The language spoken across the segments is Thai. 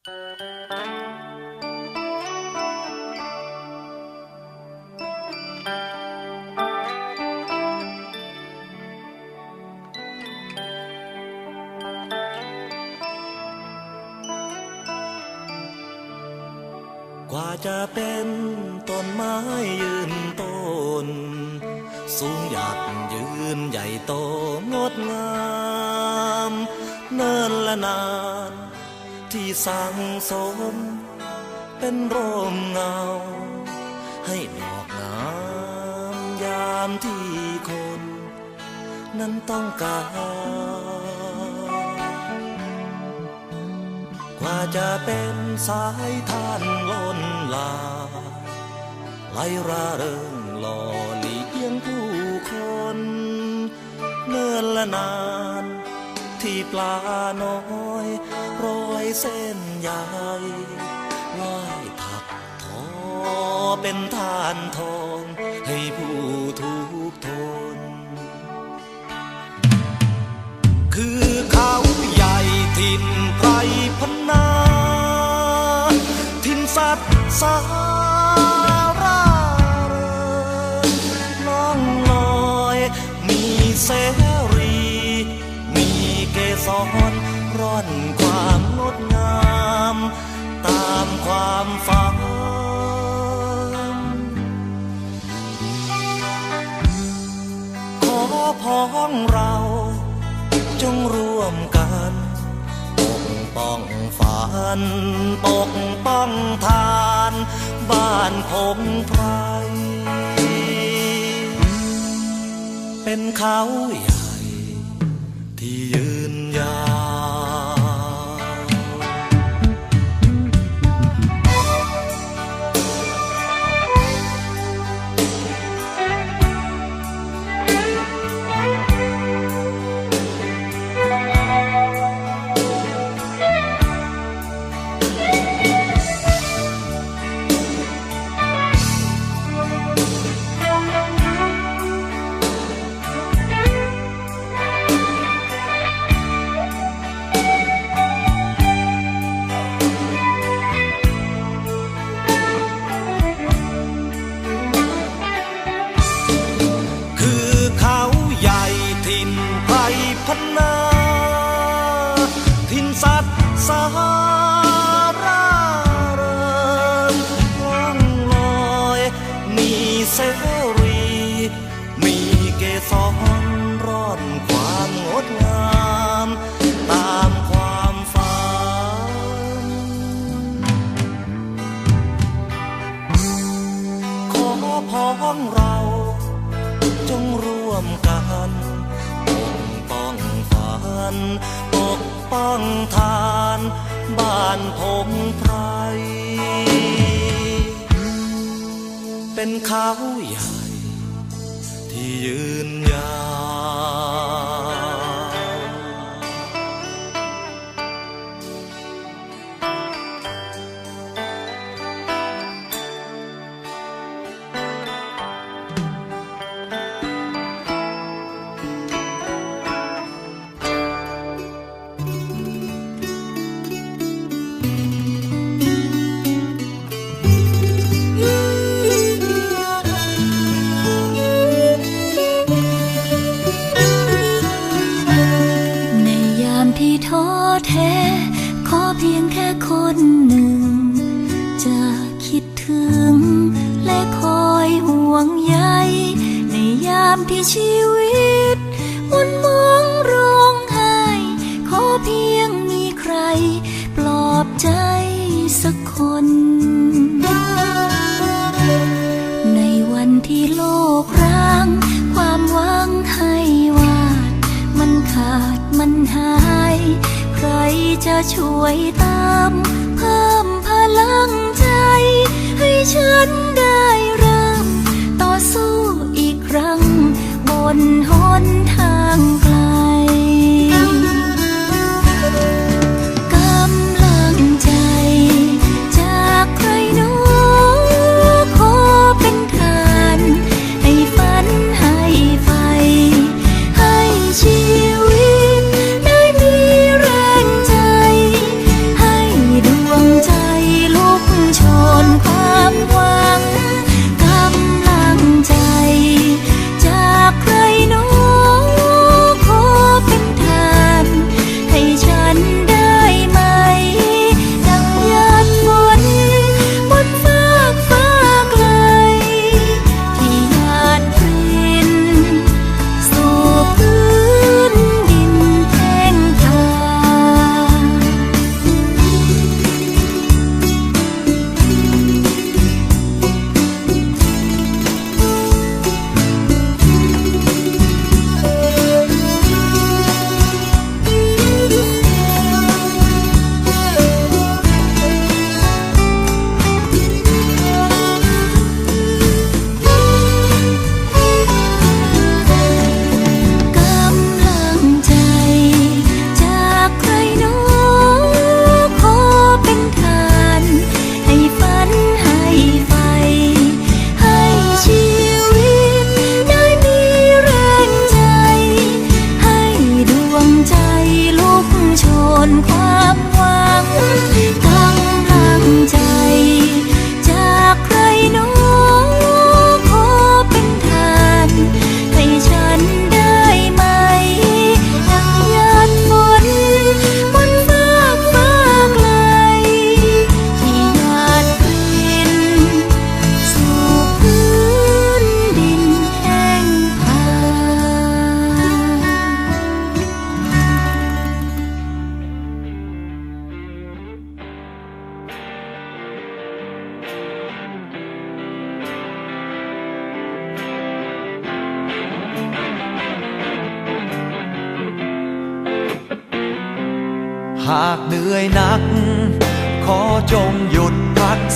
กว่าจะเป็นต้นไม้ยืนต้น สูงหยักยืนใหญ่โตงดงาม เนินละนาน ที่สั่งสม เป็นร่มเงา ให้ดอกงามยามที่คน นั้นต้องการกว่าจะเป็นสายทานล้นลาไหลราเริงหล่อเลี้ยงผู้คนเนิ่นละนานที่ปลาน้อยรอ เส้นใหญ่ว่ายถักทอเป็นทานทองให้ผู้ทุกข์ทน คือเขาใหญ่ทินไพรพนาทินสัตว์สาราลล่องลอยมีเสรี มีเกสรร่อนควา ความฝันขอพ้องเราจงร่วมกันปกป้องฝันปกป้องทานบ้านคงไพรเป็นเขาใหญ่ที่านพงไพรเป็นเขาใหญ่ วิตมุนมองร้องไห้ขอเพียงมีใคร ปลอบใจสักคน ในวันที่โลกร้าง ความหวังให้วาด มันขาดมันหาย ใครจะช่วยตาม เพิ่มพลังใจ ให้ฉันได้เริ่ม ต่อสู้อีกครั้งบนห นท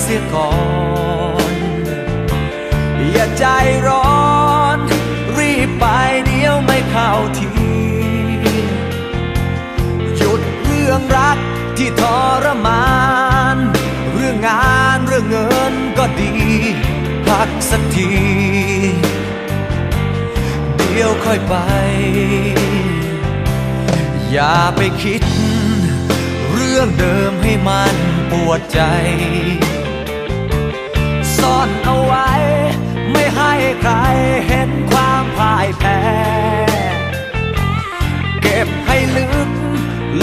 เสียก่อน อย่าใจร้อน รีบไปเดี๋ยวไม่เข้าทีหยุดเรื่องรักที่ทรมาน เรื่องงานเรื่องเงินก็ดีพักสักที เดี๋ยวค่อยไป อย่าไปคิด เรื่องเดิมให้มันปวดใจ ซ่อนเอาไว้ ไม่ให้ใครเห็นความพ่ายแพ้ เก็บให้ลึก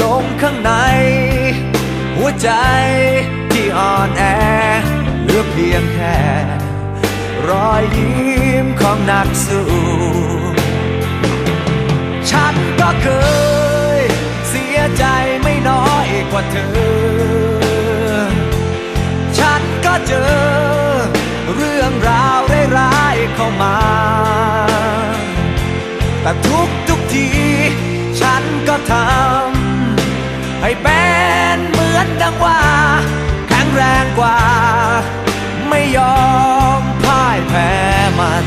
ลงข้างใน หัวใจที่อ่อนแอเหลือเพียงแค่ รอยยิ้มของนักสู้ฉันก็เคยเสียใจไม่น้อยกว่าเธอ ฉันก็เจอ เข้ามา แต่ทุกทุกที ฉันก็ทำให้เป็นเหมือนดังว่า แข็งแรงกว่า ไม่ยอมพ่ายแพ้มัน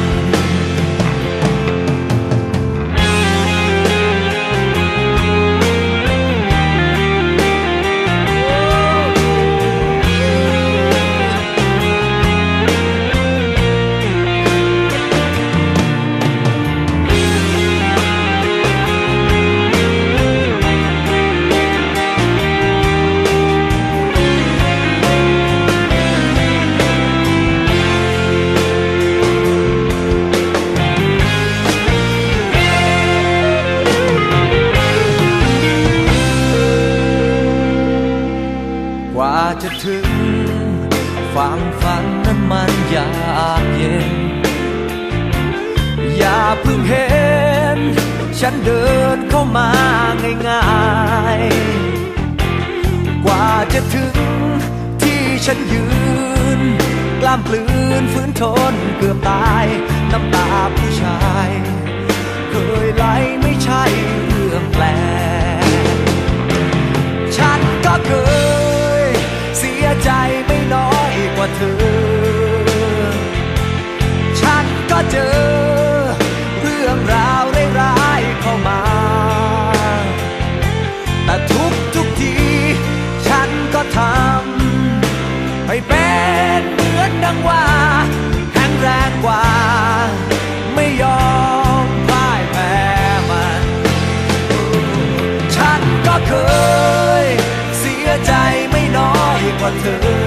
จะถึงฝั่งฝันนั้นมันยากเย็น อย่าเพิ่งเห็น ฉันเดินเข้ามาง่ายๆ กว่าจะถึงที่ฉันยืน กล้ามปลืนฝืนทนเกือบตาย น้ำตาผู้ชาย เคยไหลไม่ใช่เรื่องแปลก ว่าเธอ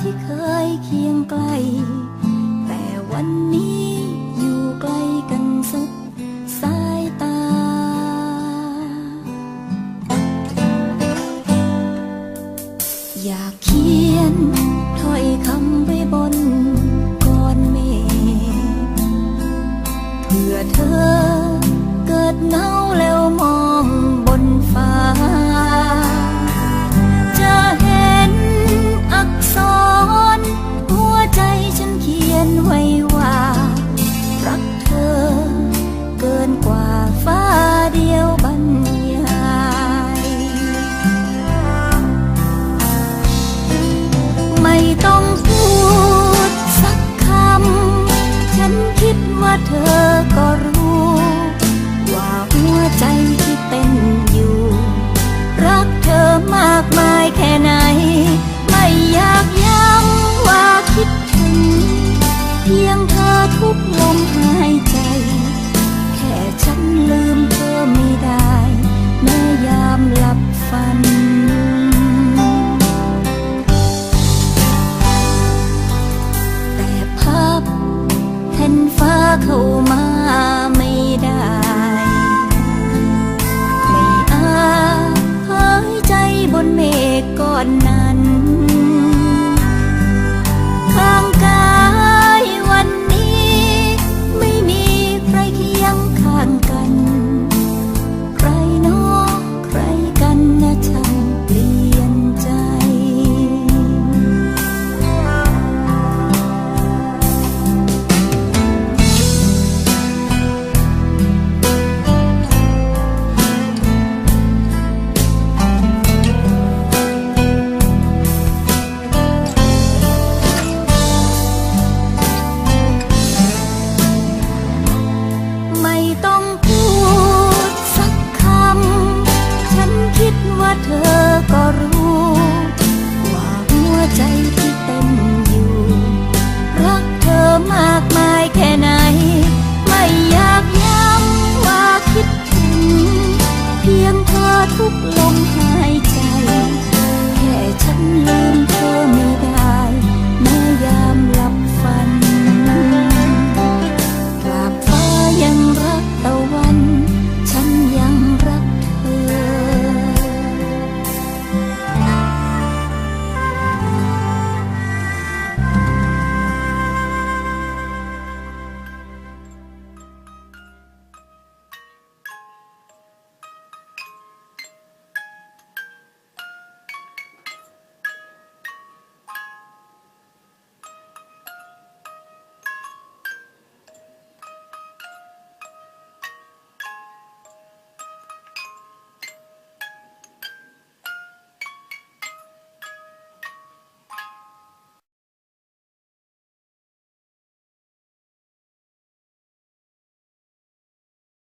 ที่เคยเคียงไกล แต่วันนี้ อนนา ทุกลมหาย